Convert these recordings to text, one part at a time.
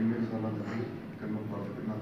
ਕਿੰਨੇ ਸਾਲਾਂ ਦੇ ਸੀ ਕਿੰਨਾ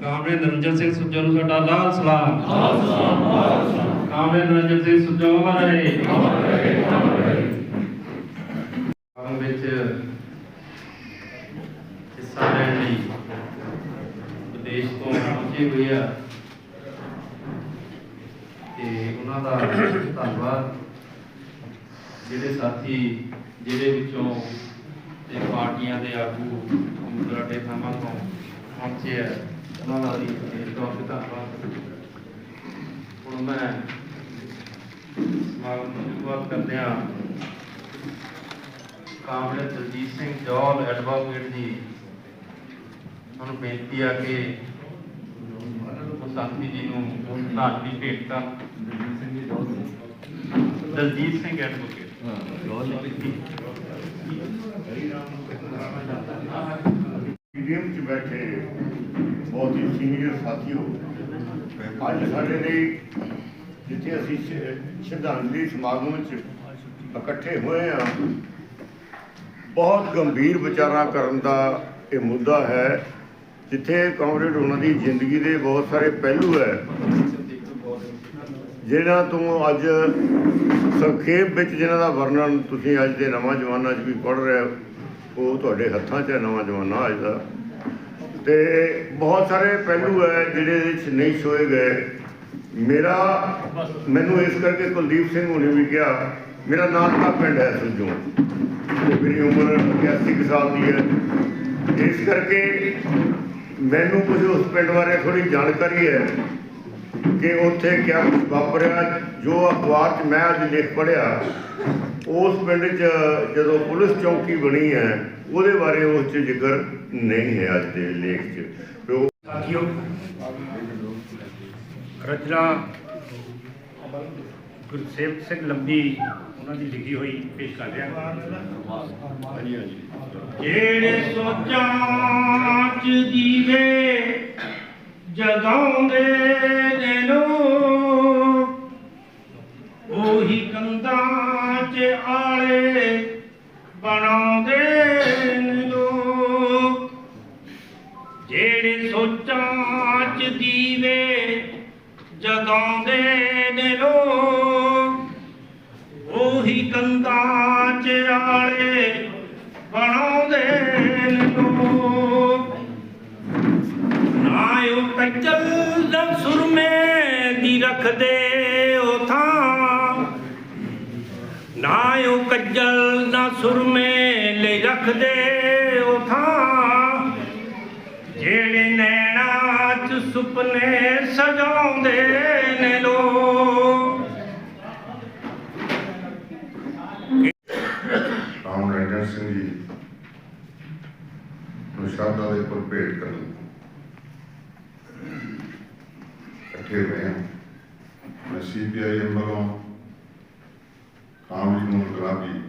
ਕਾਮਰੇ ਨਿਰੰਜਨ ਸਿੰਘ ਸੁੱਜੋ ਨੂੰ ਸਾਡਾ ਲਾਲ ਸਲਾਮ। ਕਾਮਰੇ ਨਿਰੰਜਨ ਸਿੰਘ ਸੁੱਜੋ ਅਮਰ ਰਹੇ। ਕਾਮ ਵਿੱਚ ਹਿੱਸਾ ਲੈਣ ਲਈ ਵਿਦੇਸ਼ ਤੋਂ ਪਹੁੰਚੇ ਹੋਏ ਆ। ਤੇ ਉਹਨਾਂ ਦਾ ਧੰਨਵਾਦ। ਜਿਹੜੇ ਸਾਥੀ ਜਿਹੜੇ ਵਿੱਚੋਂ ਤੇ ਪਾਰਟੀਆਂ ਦੇ ਆਗੂ ਮੁਦਰਾਟੇ ਥਾਵਾਂ ਤੋਂ ਪਹੁੰਚੇ ਆ। ਉਹਨਾਂ ਦਾ ਵੀ ਇਸ ਤੌਰ ਤੇ ਧੰਨਵਾਦ। ਹੁਣ ਮੈਂ ਸਮਾਗਮ ਨੂੰ ਸ਼ੁਰੂਆਤ ਕਰਦੇ ਹਾਂ। ਕਾਮਰੇ ਦਲਜੀਤ ਸਿੰਘ ਜੌਲ ਐਡਵੋਕੇਟ ਜੀ ਤੁਹਾਨੂੰ ਬੇਨਤੀ ਆ ਕਿ ਉਹ ਸਾਥੀ ਜੀ ਨੂੰ ਧਾਰਮਿਕ ਭੇਟ। ਕਰਨ ਦਲਜੀਤ ਸਿੰਘ ਐਡਵੋਕੇਟ। ਮੀਡੀਅਮ 'ਚ ਬੈਠੇ ਬਹੁਤ ਹੀ ਸੀਨੀਅਰ ਸਾਥੀਓ। ਅੱਜ ਸਾਡੇ ਲਈ ਜਿੱਥੇ ਅਸੀਂ ਸ਼ਰਧਾਂਜਲੀ ਸਮਾਗਮ 'ਚ ਇਕੱਠੇ ਹੋਏ ਆ ਬਹੁਤ ਗੰਭੀਰ ਵਿਚਾਰਾਂ ਕਰਨ ਦਾ ਇਹ ਮੁੱਦਾ ਹੈ, ਜਿੱਥੇ ਕਾਮਰੇਡ ਉਹਨਾਂ ਦੀ ਜ਼ਿੰਦਗੀ ਦੇ ਬਹੁਤ ਸਾਰੇ ਪਹਿਲੂ ਹੈ। ਜਿਹਨਾਂ ਤੋਂ ਅੱਜ ਸੰਖੇਪ ਵਿੱਚ ਜਿਨ੍ਹਾਂ ਦਾ ਵਰਣਨ ਤੁਸੀਂ ਅੱਜ ਦੇ ਨਵਾਂ ਜਵਾਨਾਂ 'ਚ ਵੀ ਪੜ੍ਹ ਰਹੇ ਹੋ, ਉਹ ਤੁਹਾਡੇ ਹੱਥਾਂ 'ਚ ਹੈ, ਨਵਾਂ ਜਮਾਨਾ ਅੱਜ ਦਾ। ਤੇ ਬਹੁਤ ਸਾਰੇ ਪਹਿਲੂ ਹੈ ਜਿਹੜੇ ਇਹਦੇ 'ਚ ਨਹੀਂ ਛੋਏ ਗਏ। ਮੇਰਾ, ਮੈਨੂੰ ਇਸ ਕਰਕੇ ਕੁਲਦੀਪ ਸਿੰਘ ਹੋਣੀ ਵੀ ਕਿਹਾ, ਮੇਰਾ ਨਾਮ ਦਾ ਪਿੰਡ ਹੈ ਸੁਜੋ। ਤੇ ਮੇਰੀ ਉਮਰ 81 ਕੁ ਸਾਲ ਦੀ ਹੈ। ਇਸ ਕਰਕੇ ਮੈਨੂੰ ਕੁਝ ਉਸ ਪਿੰਡ ਬਾਰੇ ਥੋੜੀ ਜਾਣਕਾਰੀ ਹੈ। ਕਿ ਉੱਥੇ ਕਿਆ ਕੁਛ ਵਾਪਰਿਆ, ਜੋ ਅਖਬਾਰ 'ਚ ਮੈਂ ਅੱਜ ਲਿਖ ਪੜਿਆ ਉਸ ਪਿੰਡ 'ਚ ਜਦੋਂ ਪੁਲਿਸ ਚੌਕੀ ਬਣੀ ਹੈ, ਉਹਦੇ ਬਾਰੇ ਉਸ 'ਚ ਜ਼ਿਕਰ ਨਹੀਂ ਹੈ ਅੱਜ ਦੇ ਲੇਖ 'ਚ। ਤੇ ਸਾਥੀਓ, ਰਚਨਾ ਗੁਰਸੇਵਕ ਸਿੰਘ ਲੰਬੀ ਉਹਨਾਂ ਦੀ ਲਿਖੀ ਹੋਈ ਪੇਸ਼ ਕਰ ਰਿਹਾ। ਜਿਹੜੇ ਸੋਚਾਂ ਚ ਦੀਵੇ ਜਗਾਉਂਦੇ ਸੁਪਨੇ ਸਜਾਉਂਦੇ ਨੇ ਲੋਕ। ਰਾਮ ਰੰਜਨ ਸਿੰਘ ਜੀ ਨੂੰ ਸ਼ਰਧਾ ਦੇ ਪੁਰ ਭੇਟ ਕਰਨ ਇਕੱਠੇ ਹੋਏ ਹਾਂ। ਮੈਂ ਸੀਪੀਆਈ ਵੱਲੋਂ ਕਾਮਰੀ ਨੂੰ ਗੁਲਾਬੀ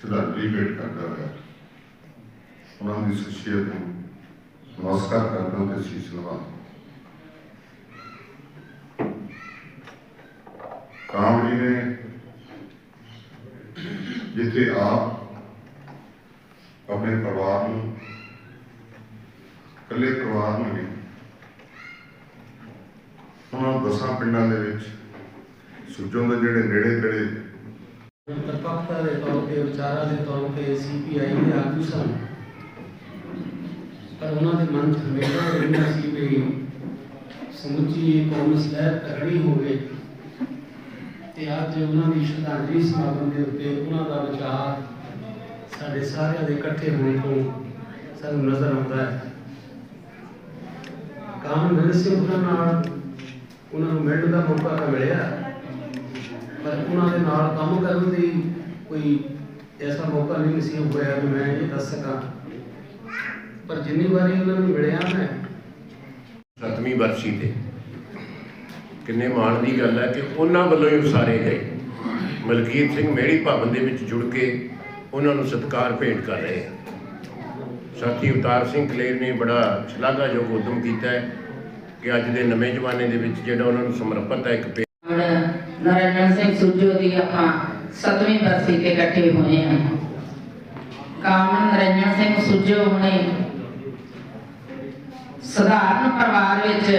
ਸ਼ਰਧਾਂਜਲੀ ਭੇਟ ਕਰਦਾ ਹੋਇਆ। ਉਹਨਾਂ ਦੀ ਸ਼ਖਸੀਅਤ ਨੂੰ ਨਮਸਕਾਰ ਕਰਦਾ ਤੇ ਸੀਸ ਨਵਾਉਂਦਾ ਕਾਮਰੀ ਨੇ, ਜਿੱਥੇ ਆਪ ਆਪਣੇ ਪਰਿਵਾਰ ਨੂੰ, ਇਕੱਲੇ ਪਰਿਵਾਰ ਨੂੰ ਵੀ ਉਹਨਾਂ ਦਸਾਂ ਪਿੰਡਾਂ ਦੇ ਵਿੱਚ ਸੁੱਜੋਂ ਦੇ ਜਿਹੜੇ ਨੇੜੇ ਤੇੜੇ ਨਿਰਪੱਖਤਾ ਦੇ ਤੌਰ ਤੇ, ਵਿਚਾਰਾਂ ਦੇ ਤੌਰ ਤੇ ਸੀਪੀਆਈ ਦੇ ਆਗੂ ਸਨ। ਪਰ ਉਹਨਾਂ ਦੇ ਮਨ 'ਚ ਹਮੇਸ਼ਾ ਇਹ ਰਹਿੰਦਾ ਸੀ ਵੀ ਸਮੁੱਚੀ ਕੌਮ ਸਲੈਬ ਤਕੜੀ ਹੋਵੇ। ਤੇ ਅੱਜ ਉਹਨਾਂ ਦੀ ਸ਼ਰਧਾਂਜਲੀ ਸਮਾਗਮ ਦੇ ਉੱਤੇ ਉਹਨਾਂ ਦਾ ਵਿਚਾਰ ਸਾਡੇ ਸਾਰਿਆਂ ਦੇ ਇਕੱਠੇ ਹੋਣ ਤੋਂ ਸਾਨੂੰ ਨਜ਼ਰ ਆਉਂਦਾ ਹੈ। ਕਾਮ ਸਿੰਘ ਹੋਰਾਂ ਨਾਲ, ਉਹਨਾਂ ਨੂੰ ਮਿਲਣ ਦਾ ਮੌਕਾ ਤਾਂ ਮਿਲਿਆ। ਪਰ ਉਹਨਾਂ ਦੇ ਨਾਲ ਕੰਮ ਕਰਨ ਦੀ ਕੋਈ ਐਸਾ ਮੌਕਾ ਨਹੀਂ ਨਸੀਬ ਹੋਇਆ ਕਿ ਮੈਂ ਇਹ ਦੱਸ ਸਕਾਂ। ਪਰ ਜਿੰਨੀ ਵਾਰੀ ਉਹਨਾਂ ਨੂੰ ਮਿਲਿਆ ਮੈਂ ਸਤਵੀਂ ਬਰਸੀ ਤੇ ਕਿੰਨੇ ਮਾਣ ਦੀ ਗੱਲ ਹੈ ਕਿ ਉਹਨਾਂ ਵੱਲੋਂ ਹੀ ਉਸਾਰੇ ਗਏ। ਮਲਕੀਤ ਸਿੰਘ ਮੇੜੀ ਭਵਨ ਦੇ ਵਿੱਚ ਜੁੜ ਕੇ ਉਹਨਾਂ ਨੂੰ ਸਤਿਕਾਰ ਭੇਂਟ ਕਰ ਰਹੇ ਆ। ਸਾਥੀ ਅਵਤਾਰ ਸਿੰਘ ਕਲੇਰ ਨੇ ਬੜਾ ਸ਼ਲਾਘਾਯੋਗ ਉਦਮ ਕੀਤਾ ਹੈ ਕਿ ਅੱਜ ਦੇ ਨਵੇਂ ਜ਼ਮਾਨੇ ਦੇ ਵਿੱਚ ਜਿਹੜਾ ਉਹਨਾਂ ਨੂੰ ਸਮਰਪਿਤ ਹੈ ਇੱਕ ਪੇ- ਨਰਿੰਦਰ ਸਿੰਘ ਸੁੱਜੋ ਦੀ ਆਪਾਂ ਸਤਵੀਂ ਬਰਸੀ ਤੇ ਇਕੱਠੇ ਹੋਏ ਹਾਂ। ਕਾਮਨ ਨਰਿੰਦਰ ਸਿੰਘ ਸੁੱਜੋ ਹੁਣੇ ਸਧਾਰਨ ਪਰਿਵਾਰ ਵਿੱਚ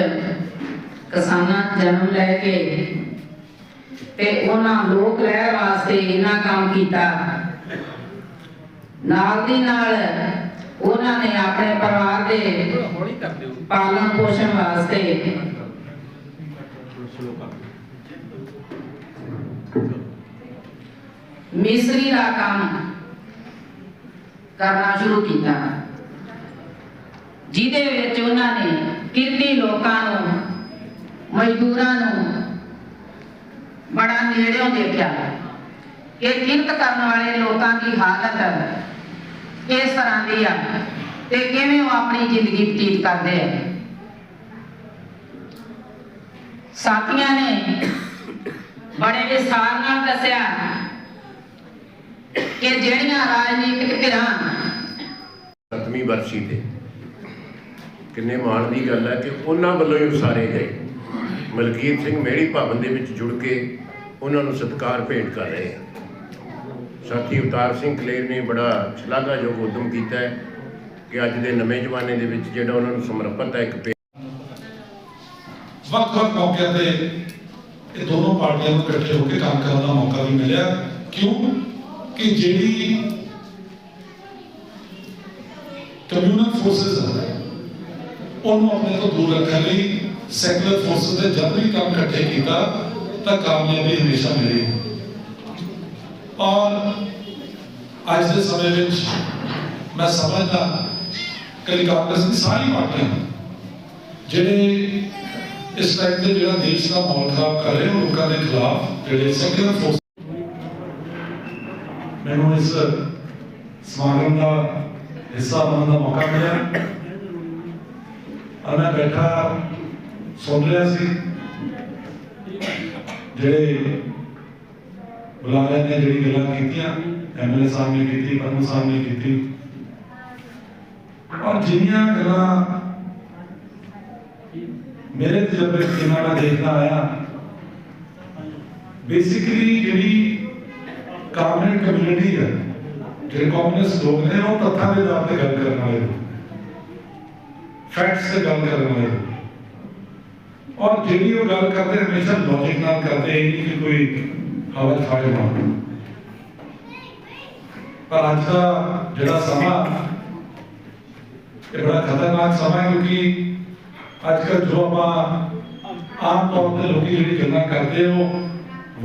ਕਿਸਾਨਾਂ ਜਨਮ ਲੈ ਕੇ ਤੇ ਉਹਨਾਂ ਲੋਕ ਲਹਿਰ ਵਾਸਤੇ ਇੰਨਾ ਕੰਮ ਕੀਤਾ। ਨਾਲ ਦੀ ਨਾਲ ਉਹਨਾਂ ਨੇ ਆਪਣੇ ਪਰਿਵਾਰ ਦੇ ਪਾਲਣ ਪੋਸ਼ਣ ਵਾਸਤੇ ਮਿਸਰੀ ਦਾ ਕੰਮ ਕਰਨਾ ਸ਼ੁਰੂ ਕੀਤਾ। ਜਿਹਦੇ ਵਿੱਚ ਉਹਨਾਂ ਨੇ ਕਿਰਤੀ ਲੋਕਾਂ ਨੂੰ ਮਜ਼ਦੂਰਾਂ ਨੂੰ ਬੜਾ ਨੇੜਿਓਂ ਦੇਖਿਆ ਕਿ ਕਿਰਤ ਕਰਨ ਵਾਲੇ ਲੋਕਾਂ ਦੀ ਹਾਲਤ ਕਿਸ ਤਰ੍ਹਾਂ ਦੀ ਆ ਤੇ ਕਿਵੇਂ ਉਹ ਆਪਣੀ ਜ਼ਿੰਦਗੀ ਬਤੀਤ ਕਰਦੇ ਆ। ਸਾਥੀਆਂ ਨੇ ਬੜੇ ਵਿਸਥਾਰ ਨਾਲ ਦੱਸਿਆ ਕਿ ਜਿਹੜੀਆਂ ਰਾਜਨੀਤਿਕ ਧਿਰਾਂ ਸੱਤਵੀਂ ਵਰਸੀ ਤੇ ਕਿੰਨੇ ਮਾਣ ਦੀ ਗੱਲ ਹੈ ਕਿ ਉਹਨਾਂ ਵੱਲੋਂ ਹੀ ਉਸਾਰੇ ਗਏ। ਮਲਕੀਤ ਸਿੰਘ ਮੇੜੀ ਭਵਨ ਦੇ ਵਿੱਚ ਜੁੜ ਕੇ ਉਹਨਾਂ ਨੂੰ ਸਤਿਕਾਰ ਭੇਟ ਕਰ ਰਹੇ ਆ। ਸਾਥੀ ਅਵਤਾਰ ਸਿੰਘ ਕਲੇਰ ਨੇ ਬੜਾ ਸ਼ਲਾਘਾਯੋਗ ਉਦਮ ਕੀਤਾ ਹੈ ਕਿ ਅੱਜ ਦੇ ਨਵੇਂ ਜ਼ਮਾਨੇ ਦੇ ਵਿੱਚ ਜਿਹੜਾ ਉਹਨਾਂ ਨੂੰ ਸਮਰਪਿਤ ਹੈ ਇੱਕ ਵੱਖ-ਵੱਖ ਮੌਕਿਆਂ ਤੇ ਇਹ ਦੋਨੋਂ ਪਾਰਟੀਆਂ ਨੂੰ ਇਕੱਠੇ ਹੋ ਕੇ ਕੰਮ ਕਰਨ ਦਾ ਮੌਕਾ ਵੀ ਮਿਲਿਆ। ਕਿਉਂ? ਕਿ ਜਿਹੜੀ ਕਮਿਊਨਲ ਫੋਰਸਸ ਹੈ ਉਹਨੂੰ ਆਪਣੇ ਤੋਂ ਦੂਰ ਰੱਖਣ ਲਈ ਸੈਕੂਲਰ ਫੋਰਸਸ ਦੇ ਜਦ ਵੀ ਕੰਮ ਇਕੱਠੇ ਕੀਤਾ, ਤਾਂ ਕਾਮਯਾਬੀ ਹਮੇਸ਼ਾ ਮਿਲੀ। ਔਰ ਅੱਜ ਦੇ ਸਮੇਂ ਵਿੱਚ ਮੈਂ ਸਮਝਦਾ ਕਿ ਕਾਂਗਰਸ ਦੀ ਸਾਰੀ ਪਾਰਟੀਆਂ, ਜਿਹੜੇ ਇਸ ਟਾਈਪ ਦੇ ਜਿਹੜਾ ਦੇਸ਼ ਦਾ ਮਾਹੌਲ ਖਰਾਬ ਕਰ ਰਹੇ ਉਹ ਲੋਕਾਂ ਦੇ ਖਿਲਾਫ ਜਿਹੜੇ ਸੈਕੂਲਰ ਫੋਰਸ ਮੈਨੂੰ ਇਸ ਸਮਾਗਮ ਦਾ ਹਿੱਸਾ ਬਣਨ ਦਾ ਮੌਕਾ ਮਿਲਿਆ। ਔਰ ਮੈਂ ਬੈਠਾ ਸੁਣ ਰਿਹਾ ਸੀ। ਜਿਹੜੇ ਬੁਲਾਰਿਆਂ ਨੇ ਜਿਹੜੀ ਗੱਲਾਂ ਕੀਤੀਆਂ ਐਮਐਲਏ ਸਾਹਿਬ ਨੇ ਕੀਤੀ ਪਰਮ ਸਾਹਿਬ ਨੇ ਕੀਤੀ। ਔਰ ਜਿੰਨੀਆਂ ਗੱਲਾਂ ਮੇਰੇ ਤਜਰਬੇ ਚ ਦੇਖਦਾ ਆਇਆ ਬੇਸਿਕਲੀ ਜਿਹੜੀ ਕਾਮਰੇਡ ਕਮਿਊਨਿਟੀ ਹੈ ਜਿਹੜੇ ਕਮਿਊਨਿਸਟ ਲੋਕ ਨੇ, ਉਹ ਤੱਥਾਂ ਦੇ ਆਧਾਰ ਤੇ ਗੱਲ ਕਰਨ ਵਾਲੇ ਫੈਕਟਸ ਤੇ ਗੱਲ ਕਰਨ ਵਾਲੇ ਔਰ ਜਿਹੜੀ ਉਹ ਗੱਲ ਕਰਦੇ, ਹਮੇਸ਼ਾ ਲੌਜੀਕ ਨਾਲ ਕਰਦੇ, ਇਹ ਨਹੀਂ ਕਿ ਕੋਈ ਹਵਾ ਖਾਏ ਨਾ ਪਰ ਅੱਜ ਦਾ ਜਿਹੜਾ ਸਮਾਂ, ਇਹ ਬੜਾ ਖਤਰਨਾਕ ਸਮਾਂ ਹੈ ਕਿਉਂਕਿ ਅੱਜ ਕੱਲ੍ਹ ਜੋ ਆਪਾਂ ਆਮ ਤੌਰ ਤੇ ਲੋਕੀ ਜਿਹੜੀ ਗੱਲਾਂ ਕਰਦੇ ਉਹ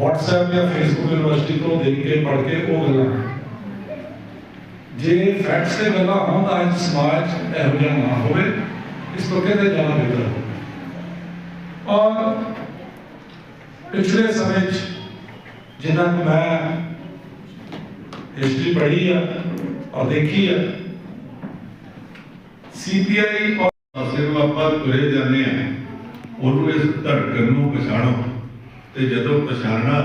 WhatsApp ਜਾਂ Facebook ਯੂਨੀਵਰਸਿਟੀ ਤੋਂ ਦੇਖ ਕੇ, ਪੜ੍ਹ ਕੇ ਉਹ ਗੱਲਾਂ। ਜੇ ਫੈਕਟਸ ਤੇ ਗੱਲਾਂ ਹੋਣ ਤਾਂ ਅੱਜ ਸਮਾਜ ਇਹੋ ਜਿਹਾ ਨਾ ਹੋਵੇ, ਇਸ ਤੋਂ ਕਿਤੇ ਜ਼ਿਆਦਾ ਬਿਹਤਰ ਹੋਵੇ ਔਰ ਪਿਛਲੇ ਸਮੇਂ 'ਚ ਜਿੰਨਾ ਕੁ ਮੈਂ ਹਿਸਟਰੀ ਪੜ੍ਹੀ ਆ ਔਰ ਦੇਖੀ ਆ ਸੀਪੀਆਈ ਔਰ ਨੂੰ ਆਪਾਂ ਤੁਰੇ ਜਾਂਦੇ ਆ, ਉਹਨੂੰ ਇਸ ਧੜਕਣ ਨੂੰ ਪਛਾਣੋ। ਤੇ ਜਦੋਂ ਪਛਾਣਨਾ,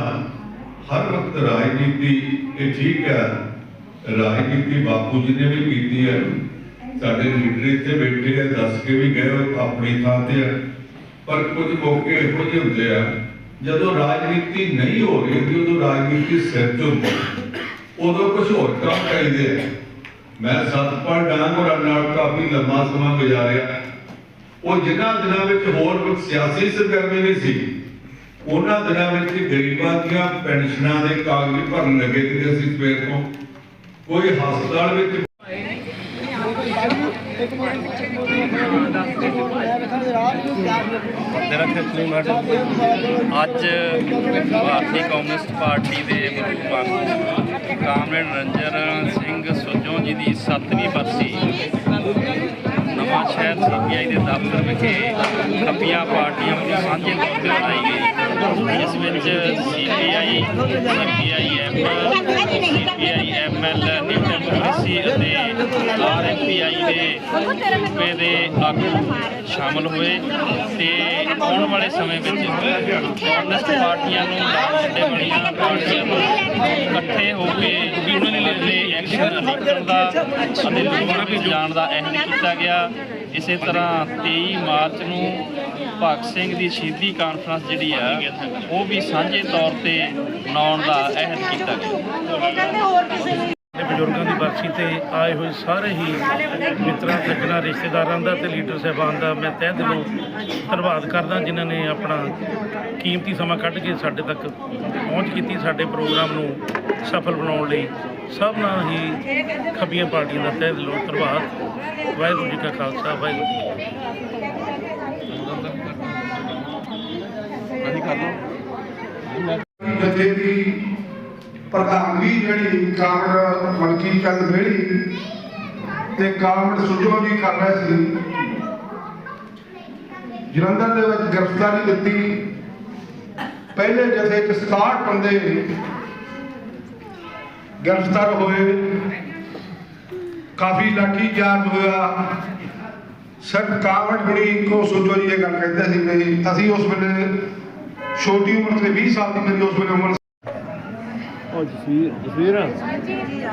ਹਰ ਵਕਤ ਰਾਜਨੀਤੀ, ਇਹ ਠੀਕ ਹੈ ਰਾਜਨੀਤੀ ਬਾਪੂ ਜੀ ਨੇ ਵੀ ਕੀਤੀ ਹੈ ਸਾਡੇ ਲੀਡਰ ਇੱਥੇ ਬੈਠੇ ਆ, ਦੱਸ ਕੇ ਵੀ ਗਏ, ਉਹ ਆਪਣੀ ਥਾਂ ਤੇ ਪਰ ਕੁਝ ਮੌਕੇ ਇਹੋ ਜਿਹੇ ਹੁੰਦੇ ਆ ਜਦੋਂ ਰਾਜਨੀਤੀ ਨਹੀਂ ਹੋ ਰਹੀ ਹੁੰਦੀ ਉਦੋਂ ਰਾਜਨੀਤੀ ਸਿਰ ਤੋਂ ਉਦੋਂ ਕੁਝ ਹੋਰ ਕੰਮ ਚਾਹੀਦੇ ਆ ਮੈਂ ਸਤਪਾਲ ਡਾਂਗ ਹੋਰਾਂ ਨਾਲ ਕਾਫੀ ਲੰਮਾ ਸਮਾਂ ਗੁਜ਼ਾਰਿਆ ਉਹ ਜਿਨ੍ਹਾਂ ਦਿਨਾਂ ਵਿੱਚ ਹੋਰ ਕੋਈ ਸਿਆਸੀ ਸਰਗਰਮੀ ਨਹੀਂ ਸੀ ਉਹਨਾਂ ਦਿਨਾਂ ਵਿੱਚ ਗਰੀਬਾਂ ਦੀਆਂ ਪੈਨਸ਼ਨਾਂ ਦੇ ਕਾਗਜ਼ ਭਰਨ ਲੱਗੇ ਤੇ ਅਸੀਂ ਸਵੇਰ ਤੋਂ ਕੋਈ ਹਸਪਤਾਲ ਵਿੱਚ ਅੱਜ ਭਾਰਤੀ ਕਮਿਊਨਿਸਟ ਪਾਰਟੀ ਦੇ ਮੁਖੀ ਕਾਮਰੇਡ ਰੰਜਨ ਸਿੰਘ ਸੁੱਜੋਂ ਜੀ ਦੀ 7ਵੀਂ ਬਰਸੀ। ਨਵਾਂ ਸ਼ਹਿਰ ਸੀਪੀਆਈ ਦੇ ਦਫ਼ਤਰ ਵਿਖੇ ਖੱਬੀਆਂ ਪਾਰਟੀਆਂ ਵੱਲੋਂ ਸਾਂਝੇ ਤੌਰ ਤੇ ਮਨਾਈ ਗਈ। ਇਸ ਵਿੱਚ CPI CPI M CPI ML New Democracy ਅਤੇ ਆਰਐਫਪੀਆਈ ਦੇ ਸੂਬੇ ਦੇ ਆਗੂ ਸ਼ਾਮਲ ਹੋਏ ਤੇ ਆਉਣ ਵਾਲੇ ਸਮੇਂ ਵਿੱਚ ਕਮਿਊਨਿਸਟ ਪਾਰਟੀਆਂ ਨੂੰ ਨਾਲ ਛੱਡੇ ਵਾਲੀਆਂ ਪਾਰਟੀਆਂ ਨੂੰ ਇਕੱਠੇ ਹੋ ਕੇ ਯੂਨੀਅਨ ਦੇ ਐਕਸ਼ਨ ਲਿਖਣ ਦਾ ਅਤੇ ਲੋਕਾਂ ਵਿੱਚ ਜਾਣ ਦਾ ਅਹਿਦ ਕੀਤਾ ਗਿਆ। ਇਸੇ ਤਰ੍ਹਾਂ 23 ਮਾਰਚ ਨੂੰ ਭਗਤ ਸਿੰਘ ਦੀ ਸ਼ਹੀਦੀ ਕਾਨਫਰੰਸ ਜਿਹੜੀ ਆ, ਉਹ ਵੀ ਸਾਂਝੇ ਤੌਰ ਤੇ ਮਨਾਉਣ ਦਾ ਅਹਿਦ ਕੀਤਾ ਗਿਆ। ਤੇ ਬਜ਼ੁਰਗਾਂ ਦੀ ਬਰਸੀ ਤੇ ਆਏ ਹੋਏ ਸਾਰੇ ਹੀ ਮਿੱਤਰਾਂ ਸੱਜਣਾਂ ਰਿਸ਼ਤੇਦਾਰਾਂ ਦਾ ਤੇ ਲੀਡਰ ਸਾਹਿਬਾਨ ਦਾ ਮੈਂ ਤਹਿ ਦਿਲੋਂ ਧੰਨਵਾਦ ਕਰਦਾ ਜਿਨ੍ਹਾਂ ਨੇ ਆਪਣਾ ਕੀਮਤੀ ਸਮਾਂ ਕੱਢ ਕੇ ਸਾਡੇ ਤੱਕ ਪਹੁੰਚ ਕੀਤੀ ਸਾਡੇ ਪ੍ਰੋਗਰਾਮ ਨੂੰ ਸਫਲ ਬਣਾਉਣ ਲਈ। ਸਭਨਾਂ ਹੀ ਖੱਬੀਆਂ ਪਾਰਟੀਆਂ ਦਾ ਤਹਿ ਦਿਲੋਂ ਧੰਨਵਾਦ। ਵਾਹਿਗੁਰੂ ਜੀ ਕਾ ਖਾਲਸਾ ਵਾਹਿਗੁਰੂ ਜੀ ਕੀ ਫਤਿਹ। ਦੀ ਪ੍ਰਧਾਨਗੀ ਜਿਹੜੀ ਕਾਮੜ ਮਲਕੀ ਚੰਦ ਬੇੜੀ ਤੇ ਕਾਮੜ ਸੁਜੋ ਜੀ ਕਰ ਰਹੇ ਸੀ। ਜਲੰਧਰ ਦੇ ਵਿੱਚ ਗ੍ਰਿਫਤਾਰੀ ਦਿੱਤੀ। ਪਹਿਲੇ ਜਥੇ ਚ 67 ਬੰਦੇ ਗ੍ਰਿਫਤਾਰ ਹੋਏ। ਕਾਫੀ ਲਾਠੀ ਚਾਰਜ ਹੋਇਆ। ਸਿਰਫ ਕਾਵੜ ਬੜੀ ਇੱਕੋ ਸੁਜੋ ਜੀ ਇਹ ਗੱਲ ਕਹਿੰਦੇ ਸੀ ਵੀ ਅਸੀਂ ਉਸ ਵੇਲੇ ਛੋਟੀ ਉਮਰ ਤੇ 20 ਸਾਲ ਦੀ ਮੇਰੀ ਉਸ ਵੇਲੇ ਉਮਰ ਉਹ ਜਸਵੀਰ ਜਸਵੀਰ? ਹਾਂਜੀ ਜੀ